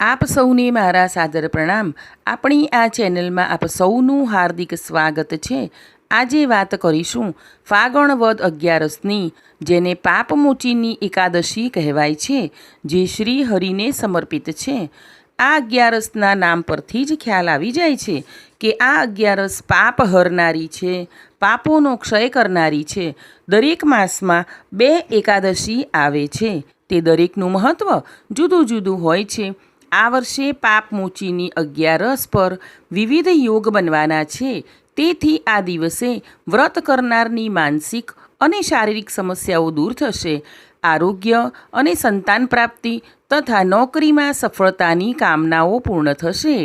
આપ સૌને મારા સાદર પ્રણામ. આપણી આ ચેનલમાં આપ સૌનું હાર્દિક સ્વાગત છે. આજે વાત કરીશું ફાગણ વદ અગિયારસની, જેને પાપમોચીની એકાદશી કહેવાય છે, જે શ્રી હરિને સમર્પિત છે. આ અગિયારસના નામ પરથી જ ખ્યાલ આવી જાય છે કે આ અગિયારસ પાપ હરનારી છે, પાપોનો ક્ષય કરનારી છે. દરેક માસમાં બે એકાદશી આવે છે. તે દરેકનું મહત્ત્વ જુદું જુદું હોય છે. આ વર્ષે પાપમોચીની અગિયારસ પર વિવિધ યોગ બનવાના છે. તેથી આ દિવસે વ્રત કરનારની માનસિક અને શારીરિક સમસ્યાઓ દૂર થશે. આરોગ્ય અને સંતાન પ્રાપ્તિ તથા નોકરીમાં સફળતાની કામનાઓ પૂર્ણ થશે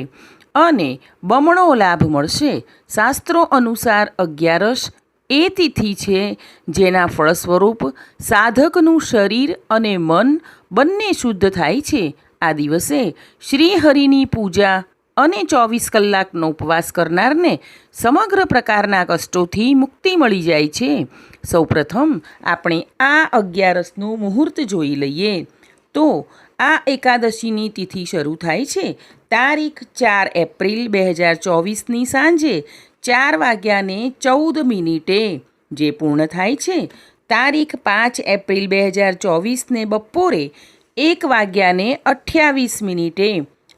અને બમણો લાભ મળશે. શાસ્ત્રો અનુસાર અગિયારસ એ તિથિ છે જેના ફળસ્વરૂપ સાધકનું શરીર અને મન બંને શુદ્ધ થાય છે. આ દિવસે શ્રી હરિની પૂજા અને ચોવીસ કલાકનો ઉપવાસ કરનારને સમગ્ર પ્રકારના કષ્ટોથી મુક્તિ મળી જાય છે. સૌપ્રથમ આપણે આ અગિયારસનું મુહૂર્ત જોઈ લઈએ. તો આ એકાદશીની તિથિ શરૂ થાય છે. તારીખ ચાર એપ્રિલ બે હજાર ચોવીસની સાંજે ચાર વાગ્યાને ચૌદ મિનિટે. જે પૂર્ણ થાય છે. તારીખ પાંચ એપ્રિલ બે હજાર ચોવીસને બપોરે એક વાગ્યાને અઠ્યાવીસ મિનિટે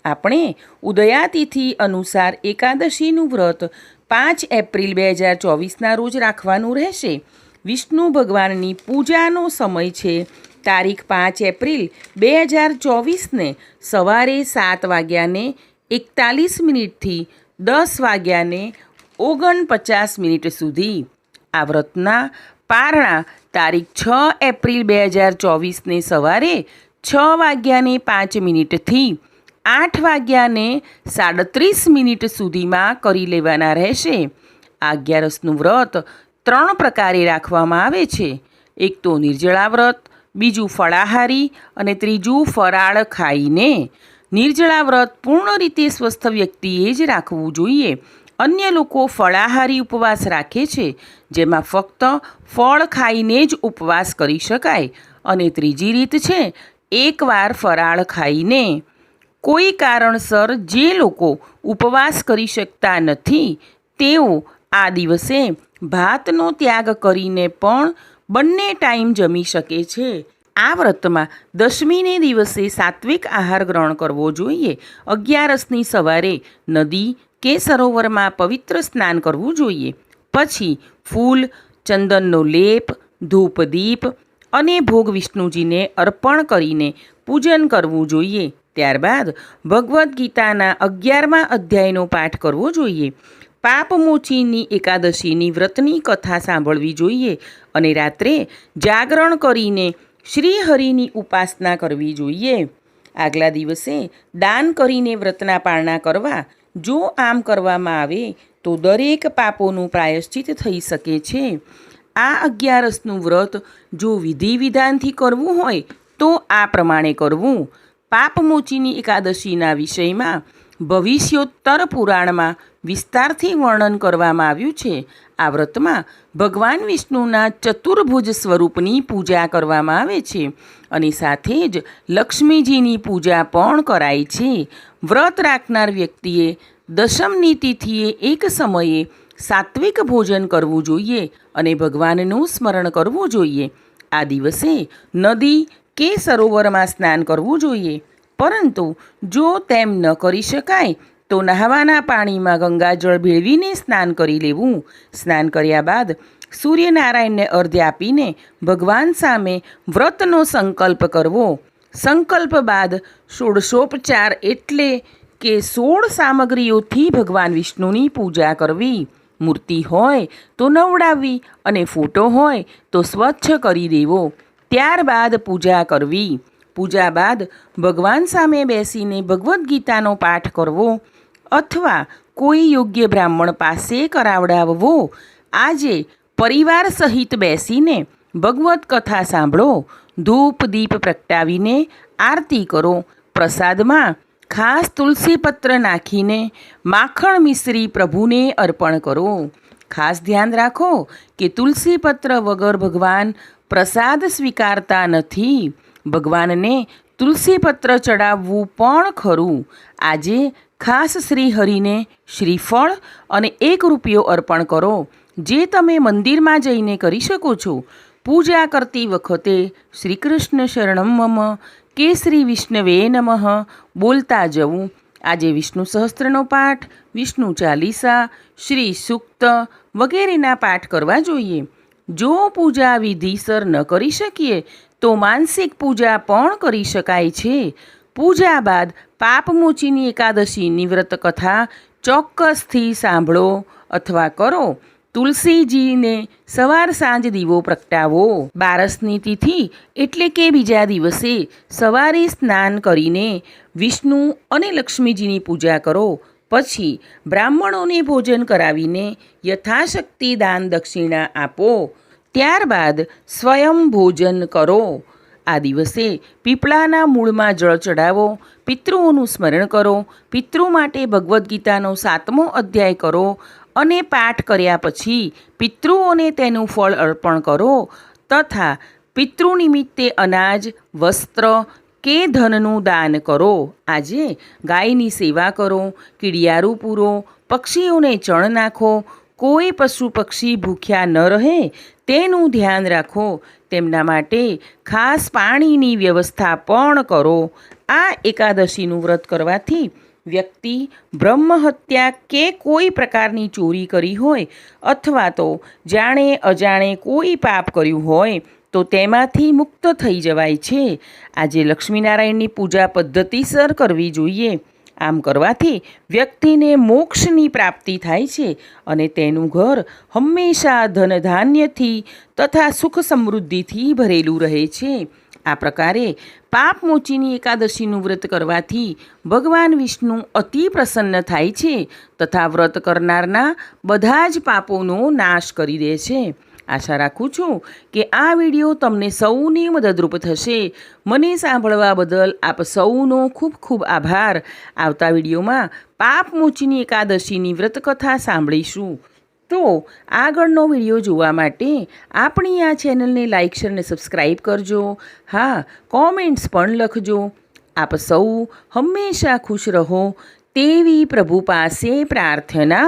આપણે ઉદયાતિથિ અનુસાર એકાદશીનું વ્રત પાંચ એપ્રિલ બે હજાર ચોવીસના રોજ રાખવાનું રહેશે. વિષ્ણુ ભગવાનની પૂજાનો સમય છે તારીખ પાંચ એપ્રિલ બે હજાર ચોવીસને સવારે સાત વાગ્યાને એકતાલીસ મિનિટથી દસ વાગ્યાને ઓગણપચાસ મિનિટ સુધી. આ વ્રતના પારણા તારીખ છ એપ્રિલ બે હજાર ચોવીસને સવારે છ વાગ્યાને પાંચ મિનિટથી આઠ વાગ્યાને સાડત્રીસ મિનિટ સુધીમાં કરી લેવાના રહેશે. અગિયારસનું વ્રત ત્રણ પ્રકારે રાખવામાં આવે છે. એક તો નિર્જળા વ્રત, બીજું ફળાહારી અને ત્રીજું ફરાળ ખાઈને. નિર્જળા વ્રત પૂર્ણ રીતે સ્વસ્થ વ્યક્તિએ જ રાખવું જોઈએ. અન્ય લોકો ફળાહારી ઉપવાસ રાખે છે, જેમાં ફક્ત ફળ ખાઈને જ ઉપવાસ કરી શકાય. અને ત્રીજી રીત છે એકવાર ફરાળ ખાઈને કોઈ કારણસર જે લોકો ઉપવાસ કરી શકતા નથી, તેઓ આ દિવસે ભાતનો ત્યાગ કરીને પણ બંને ટાઈમ જમી શકે છે. આ વ્રતમાં દશમીને દિવસે સાત્વિક આહાર ગ્રહણ કરવો જોઈએ. અગિયારસની સવારે નદી કે સરોવરમાં પવિત્ર સ્નાન કરવું જોઈએ. પછી ફૂલ, ચંદનનો લેપ ધૂપ દીપ અને ભોગ વિષ્ણુજીને અર્પણ કરીને પૂજન કરવું જોઈએ. ત્યારબાદ ભગવદ્ ગીતાના અગિયારમા અધ્યાયનો પાઠ કરવો જોઈએ. પાપમોચીની એકાદશીની વ્રતની કથા સાંભળવી જોઈએ અને રાત્રે જાગરણ કરીને શ્રીહરિની ઉપાસના કરવી જોઈએ. આગલા દિવસે દાન કરીને વ્રતના પાળના કરવા જો આમ કરવામાં આવે તો દરેક પાપોનું પ્રાયશ્ચિત થઈ શકે છે. આ અગિયારસનું વ્રત જો વિધિ વિધાનથી કરવું હોય, તો આ પ્રમાણે કરવું. પાપમોચીની એકાદશીના વિષયમાં ભવિષ્યોત્તર પુરાણમાં વિસ્તારથી વર્ણન કરવામાં આવ્યું છે. આ વ્રતમાં ભગવાન વિષ્ણુના ચતુર્ભુજ સ્વરૂપની પૂજા કરવામાં આવે છે અને સાથે જ લક્ષ્મીજીની પૂજા પણ કરાય છે. વ્રત રાખનાર વ્યક્તિએ દશમની તિથિએ એક સમયે સાત્વિક ભોજન કરવું જોઈએ અને ભગવાનનું સ્મરણ કરવું જોઈએ. આ દિવસે નદી કે સરોવરમાં સ્નાન કરવું જોઈએ. પરંતુ જો તેમ ન કરી શકાય, તો નહાવાના પાણીમાં ગંગાજળ ભેળવીને સ્નાન કરી લેવું. સ્નાન કર્યા બાદ સૂર્યનારાયણને અર્ધ્ય આપીને ભગવાન સામે વ્રતનો સંકલ્પ કરવો. સંકલ્પ બાદ ષોડશોપચાર એટલે કે સોળ સામગ્રીઓથી ભગવાન વિષ્ણુની પૂજા કરવી. મૂર્તિ હોય તો નવડાવવી અને ફોટો હોય તો સ્વચ્છ કરી દેવો. ત્યારબાદ પૂજા કરવી. પૂજા બાદ ભગવાન સામે બેસીને ભગવદ્ ગીતાનો પાઠ કરવો અથવા કોઈ યોગ્ય બ્રાહ્મણ પાસે કરાવડાવવો. આજે પરિવાર સહિત બેસીને ભગવત કથા સાંભળો. ધૂપ દીપ પ્રગટાવીને આરતી કરો. પ્રસાદમાં ખાસ તુલસી પત્ર નાખીને માખણ મિશ્રી પ્રભુને અર્પણ કરો. ખાસ ધ્યાન રાખો કે તુલસી પત્ર વગર ભગવાન પ્રસાદ સ્વીકારતા નથી. ભગવાનને તુલસીપત્ર ચડાવવું પણ ખરું. આજે ખાસ શ્રી હરિને શ્રીફળ અને એક રૂપિયો અર્પણ કરો. જે તમે મંદિરમાં જઈને કરી શકો છો પૂજા કરતી વખતે શ્રી કૃષ્ણ શરણમ મમ શ્રી વિષ્ણવે નમઃ, બોલતા જવું. આજે વિષ્ણુ સહસ્ત્રનો પાઠ, વિષ્ણુ ચાલીસા, શ્રી સૂક્ત વગેરેના પાઠ કરવા જોઈએ. જો પૂજા વિધિસર ન કરી શકીએ, તો માનસિક પૂજા પણ કરી શકાય છે. પૂજા બાદ પાપમોચીની એકાદશી નિવ્રત કથા ચોક્કસથી સાંભળો અથવા કરો. તુલસીજીને સવાર સાંજ દીવો પ્રગટાવો. બારસની તિથિ એટલે કે બીજા દિવસે સવારે સ્નાન કરીને વિષ્ણુ અને લક્ષ્મીજીની પૂજા કરો. પછી બ્રાહ્મણોને ભોજન કરાવીને યથાશક્તિ દાન દક્ષિણા આપો. ત્યારબાદ સ્વયં ભોજન કરો. આ દિવસે પીપળાના મૂળમાં જળ ચડાવો પિતૃઓનું સ્મરણ કરો, પિતૃ માટે ભગવદ્ ગીતાનો સાતમો અધ્યાય કરો અને પાઠ કર્યા પછી પિતૃઓને તેનું ફળ અર્પણ કરો, તથા પિતૃ નિમિત્તે અનાજ, વસ્ત્ર કે ધનનું દાન કરો. આજે ગાયની સેવા કરો, કીડિયારું પૂરો, પક્ષીઓને ચણ નાખો. કોઈ પશુ પક્ષી ભૂખ્યા ન રહે તેનું ધ્યાન રાખો. તેમના માટે ખાસ પાણીની વ્યવસ્થા પણ કરો. આ એકાદશીનું વ્રત કરવાથી વ્યક્તિ બ્રહ્મહત્યા કે કોઈ પ્રકારની ચોરી કરી હોય અથવા તો જાણે અજાણે કોઈ પાપ કર્યું હોય, તો તેમાંથી મુક્ત થઈ જવાય છે. આજે લક્ષ્મીનારાયણની પૂજા પદ્ધતિસર કરવી જોઈએ. આમ કરવાથી વ્યક્તિને મોક્ષની પ્રાપ્તિ થાય છે અને તેનું ઘર હંમેશા ધન ધાન્યથી તથા સુખ સમૃદ્ધિથી ભરેલું રહે છે. આ પ્રકારે પાપમોચીની એકાદશીનું વ્રત કરવાથી ભગવાન વિષ્ણુ અતિ પ્રસન્ન થાય છે તથા વ્રત કરનારના બધા જ પાપોનો નાશ કરી દે છે. આશા રાખું છું કે આ વીડિયો તમને સૌને મદદરૂપ થશે. મને સાંભળવા બદલ આપ સૌનો ખૂબ ખૂબ આભાર. આવતા વિડીયોમાં પાપમોચીની એકાદશીની વ્રતકથા સાંભળીશું. તો આગળનો વીડિયો જોવા માટે આપણી આ ચેનલને લાઇક, શેર સબસ્ક્રાઈબ કરજો. હા, કોમેન્ટ્સ પણ લખજો. આપ સૌ હંમેશા ખુશ રહો તેવી પ્રભુ પાસે પ્રાર્થના.